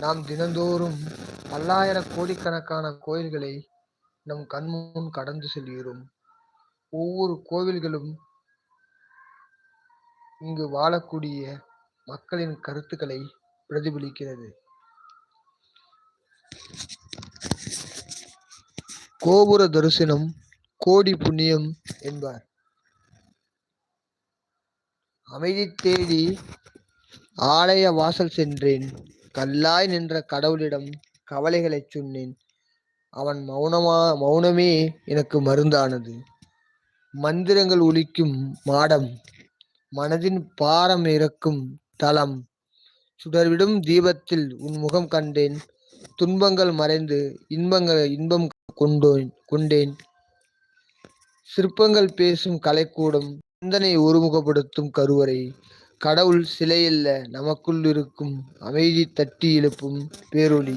நாம் தினந்தோறும் பல்லாயிர கோடிக்கணக்கான கோயில்களை நம் கண்முன் கடந்து செல்கிறோம். ஒவ்வொரு கோவில்களும் இங்கு வாழக்கூடிய மக்களின் கருத்துக்களை பிரதிபலிக்கிறது. கோபுர தரிசனம் கோடி புண்ணியம் என்பார். அமைதி தேடி ஆலய வாசல் சென்றேன். கல்லாய் நின்ற கடவுளிடம் கவலைகளைச் சொன்னேன். அவன் மௌனமா மௌனமே எனக்கு மருந்தானது. மந்திரங்கள் ஒலிக்கும் மாடம் மனதின் பாரம் இறக்கும் தளம். சுடர்விடும் தீபத்தில் உன் முகம் கண்டேன். துன்பங்கள் மறைந்து இன்பங்கள் இன்பம் கொண்டோன் கொண்டேன். சிற்பங்கள் பேசும் கலைக்கூடம் சிந்தனை ஒருமுகப்படுத்தும் கருவறை. கடவுள் சிலையல்ல நமக்குள் இருக்கும் அமைதி தட்டி எழுப்பும் பேரொளி.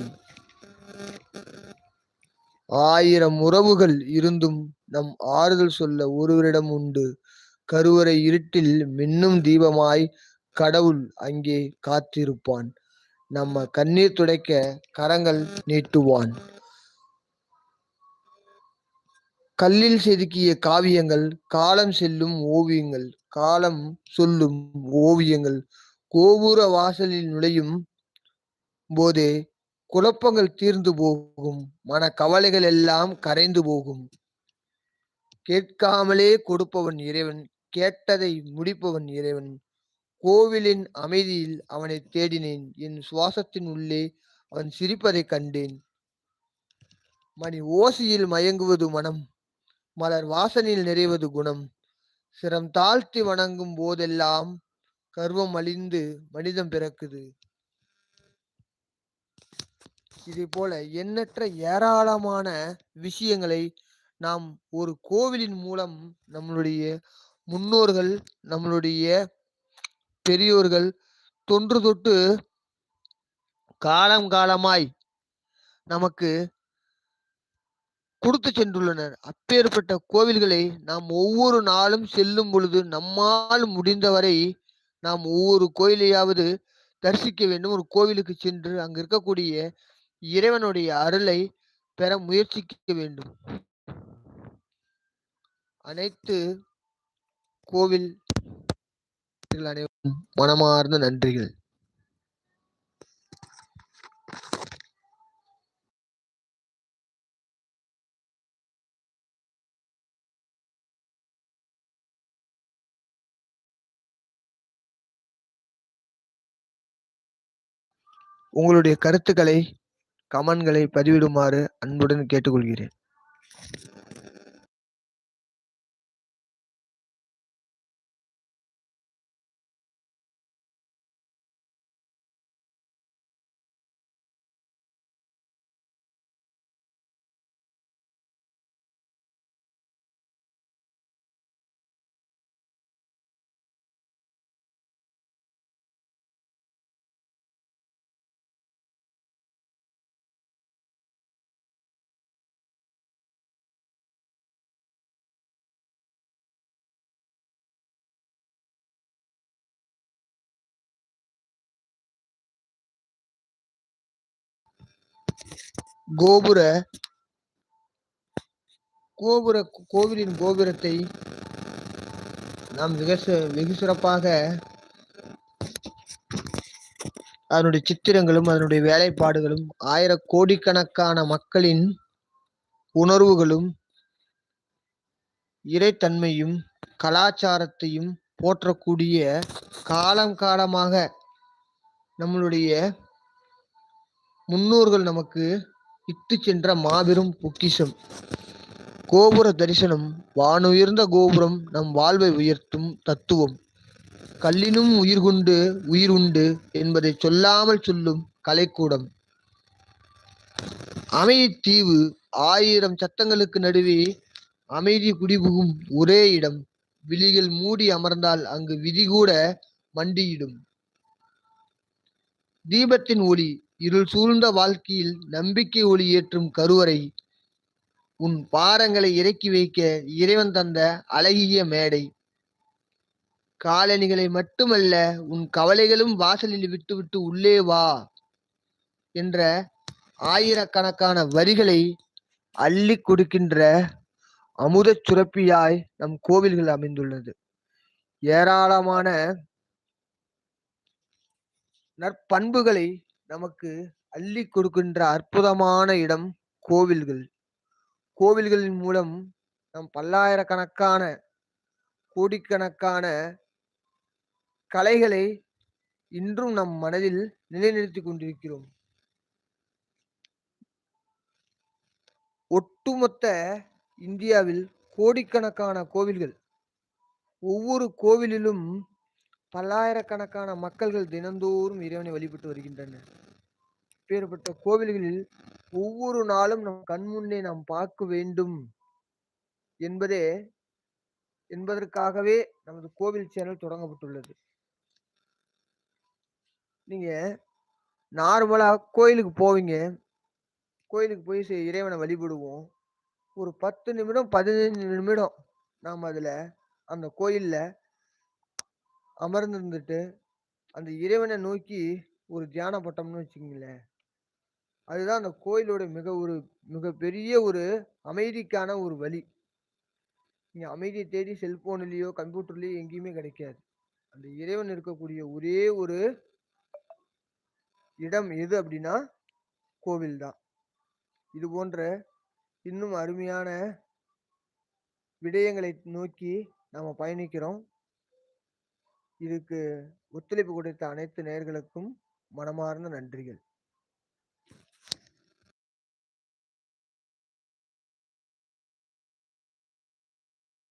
ஆயிரம் உறவுகள் இருந்தும் நம் ஆறுதல் சொல்ல ஒருவரிடம் உண்டு. கருவறை இருட்டில் மின்னும் தீபமாய் கடவுள் அங்கே காத்திருப்பான். நம்ம கண்ணீர் துடைக்க கரங்கள் நீட்டுவான். கல்லில் செதுக்கிய காவியங்கள் காலம் செல்லும் ஓவியங்கள் காலம் சொல்லும் ஓவியங்கள். கோபுர வாசலில் நுழையும் போதே குழப்பங்கள் தீர்ந்து போகும். மன கவலைகள் எல்லாம் கரைந்து போகும். கேட்காமலே கொடுப்பவன் இறைவன் கேட்டதை முடிப்பவன் இறைவன். கோவிலின் அமைதியில் அவனை தேடினேன். என் சுவாசத்தின் உள்ளே அவன் சிரிப்பதைக் கண்டேன். மணி ஓசையில் மயங்குவது மனம் மலர் வாசனில் நிறைவது குணம். சிரம் தாழ்த்தி வணங்கும் போதெல்லாம் கர்வம் அழிந்து மனிதம் பிறக்குது. இதே போல எண்ணற்ற ஏராளமான விஷயங்களை நாம் ஒரு கோவிலின் மூலம் நம்மளுடைய முன்னோர்கள் நம்மளுடைய பெரியோர்கள் தொன்று தொட்டு காலம் காலமாய் நமக்கு கொடுத்து சென்றுள்ளனர். அப்பேற்பட்ட கோவில்களை நாம் ஒவ்வொரு நாளும் செல்லும் பொழுது நம்மால் முடிந்தவரை நாம் ஒவ்வொரு கோயிலையாவது தரிசிக்க வேண்டும். ஒரு கோவிலுக்கு சென்று அங்கு இருக்கக்கூடிய இறைவனுடைய அருளை பெற முயற்சிக்க வேண்டும். அனைத்து கோவில் அனைவரும் மனமார்ந்த நன்றிகள். உங்களுடைய கருத்துக்களை கமெண்ட்களை பதிவிடுமாறு அன்புடன் கேட்டுக்கொள்கிறேன். கோபுர கோபுர கோவிலின் கோபுரத்தை நாம் மிக வெகு சிறப்பாக அதனுடைய சித்திரங்களும் அதனுடைய வேலைப்பாடுகளும் ஆயிர கோடிக்கணக்கான மக்களின் உணர்வுகளும் இறைத்தன்மையும் கலாச்சாரத்தையும் போற்றக்கூடிய காலம் காலமாக நம்மளுடைய முன்னோர்கள் நமக்கு இட்டு சென்ற மாபெரும் பொக்கிஷம். கோபுர தரிசனம் வானுயர்ந்த கோபுரம் நம் வாழ்வை உயர்த்தும் தத்துவம். கல்லினும் உயிர் கொண்டு உயிர் உண்டு என்பதை சொல்லாமல் சொல்லும் கலைக்கூடம். அமைதி தீவு ஆயிரம் சத்தங்களுக்கு நடுவே அமைதி குடிபுகும் ஒரே இடம். விழிகள் மூடி அமர்ந்தால் அங்கு விதி கூட மண்டியிடும். தீபத்தின் ஒளி இருள் சூழ்ந்த வாழ்க்கையில் நம்பிக்கை ஒளி ஏற்றும் கருவறை உன் பாரங்களை இறக்கி வைக்க இறைவன் தந்த அழகிய மேடை. காலணிகளை மட்டுமல்ல உன் கவலைகளும் வாசலில் விட்டுவிட்டு உள்ளே வா என்ற ஆயிரக்கணக்கான வரிகளை அள்ளி கொடுக்கின்ற அமுதச் சுரப்பியாய் நம் கோவில்கள் அமைந்துள்ளது. ஏராளமான நற்பண்புகளை நமக்கு அள்ளி கொடுக்கின்ற அற்புதமான இடம் கோவில்கள். கோவில்களின் மூலம் நம் பல்லாயிரக்கணக்கான கோடிக்கணக்கான கலைகளை இன்றும் நம் மனதில் நிலைநிறுத்திக் கொண்டிருக்கிறோம். ஒட்டுமொத்த இந்தியாவில் கோடிக்கணக்கான கோவில்கள். ஒவ்வொரு கோவிலிலும் பல்லாயிரக்கணக்கான மக்கள்கள் தினந்தோறும் இறைவனை வழிபட்டு வருகின்றனர். பேர்பட்ட கோவில்களில் ஒவ்வொரு நாளும் நம் கண்முன்னே நாம் பார்க்க வேண்டும் என்பதே என்பதற்காகவே நமது கோவில் சேனல் தொடங்கப்பட்டுள்ளது. நீங்க நார்மலா கோயிலுக்கு போவீங்க. கோயிலுக்கு போய் இறைவனை வழிபடுவோம். ஒரு பத்து நிமிடம் பதினஞ்சு நிமிடம் நாம் அதில் அந்த கோயிலில் அமர்ந்திருந்துட்டு அந்த இறைவனை நோக்கி ஒரு தியானம் பட்டோம்னு வச்சுக்கோங்களேன். அதுதான் அந்த கோயிலோட மிக ஒரு மிகப்பெரிய ஒரு அமைதிக்கான ஒரு வழி. நீங்கள் அமைதியை தேடி செல்ஃபோன்லேயோ கம்ப்யூட்டர்லேயோ எங்கேயுமே கிடைக்காது. அந்த இறைவன் இருக்கக்கூடிய ஒரே ஒரு இடம் எது அப்படின்னா கோவில் தான். இது போன்ற இன்னும் அருமையான விடயங்களை நோக்கி நாம் பயணிக்கிறோம். இதுக்கு ஒத்துழைப்பு கொடுத்த அனைத்து நேயர்களுக்கும் மனமார்ந்த நன்றிகள்.